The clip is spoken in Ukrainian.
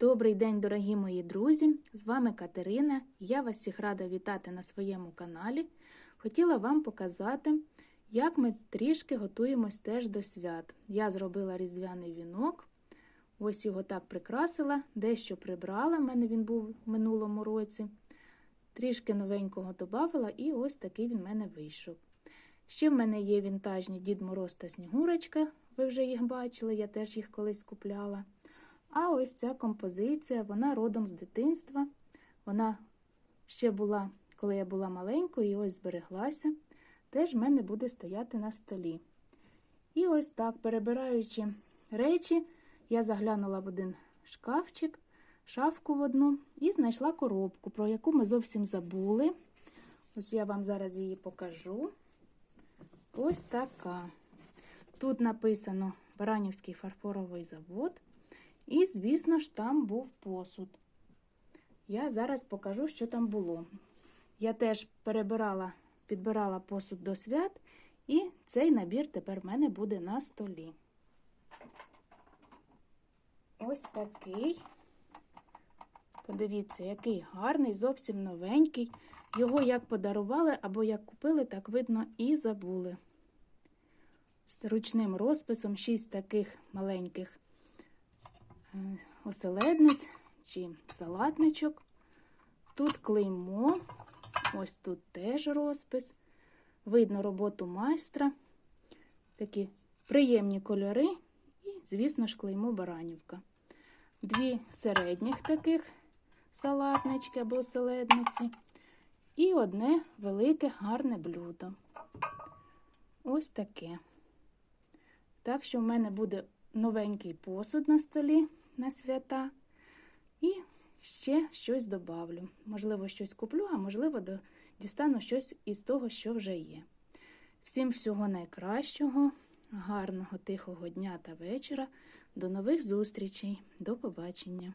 Добрий день, дорогі мої друзі! З вами Катерина. Я вас всіх рада вітати на своєму каналі. Хотіла вам показати, як ми трішки готуємось теж до свят. Я зробила різдвяний вінок, ось його так прикрасила, дещо прибрала, в мене він був в минулому році. Трішки новенького додавала, і ось такий він в мене вийшов. Ще в мене є вінтажні Дід Мороз та Снігурочка, ви вже їх бачили, я теж їх колись купляла. А ось ця композиція, вона родом з дитинства. Вона ще була, коли я була маленькою, і ось збереглася. Теж в мене буде стояти на столі. І ось так, перебираючи речі, я заглянула в один шкафчик, шафку в одну і знайшла коробку, про яку ми зовсім забули. Ось я вам зараз її покажу. Ось така. Тут написано Баранівський фарфоровий завод. І, звісно ж, там був посуд. Я зараз покажу, що там було. Я теж перебирала, підбирала посуд до свят, і цей набір тепер в мене буде на столі. Ось такий. Подивіться, який гарний, зовсім новенький. Його як подарували або як купили, так видно і забули. З ручним розписом шість таких маленьких оселедниць чи салатничок. Тут клеймо, ось тут теж розпис. Видно роботу майстра. Такі приємні кольори і, звісно ж, клеймо баранівка. Дві середніх таких салатнички або оселедниці. І одне велике гарне блюдо. Ось таке. Так що в мене буде новенький посуд на столі на свята. І ще щось добавлю. Можливо, щось куплю, а можливо, дістану щось із того, що вже є. Всім всього найкращого, гарного, тихого дня та вечора. До нових зустрічей. До побачення!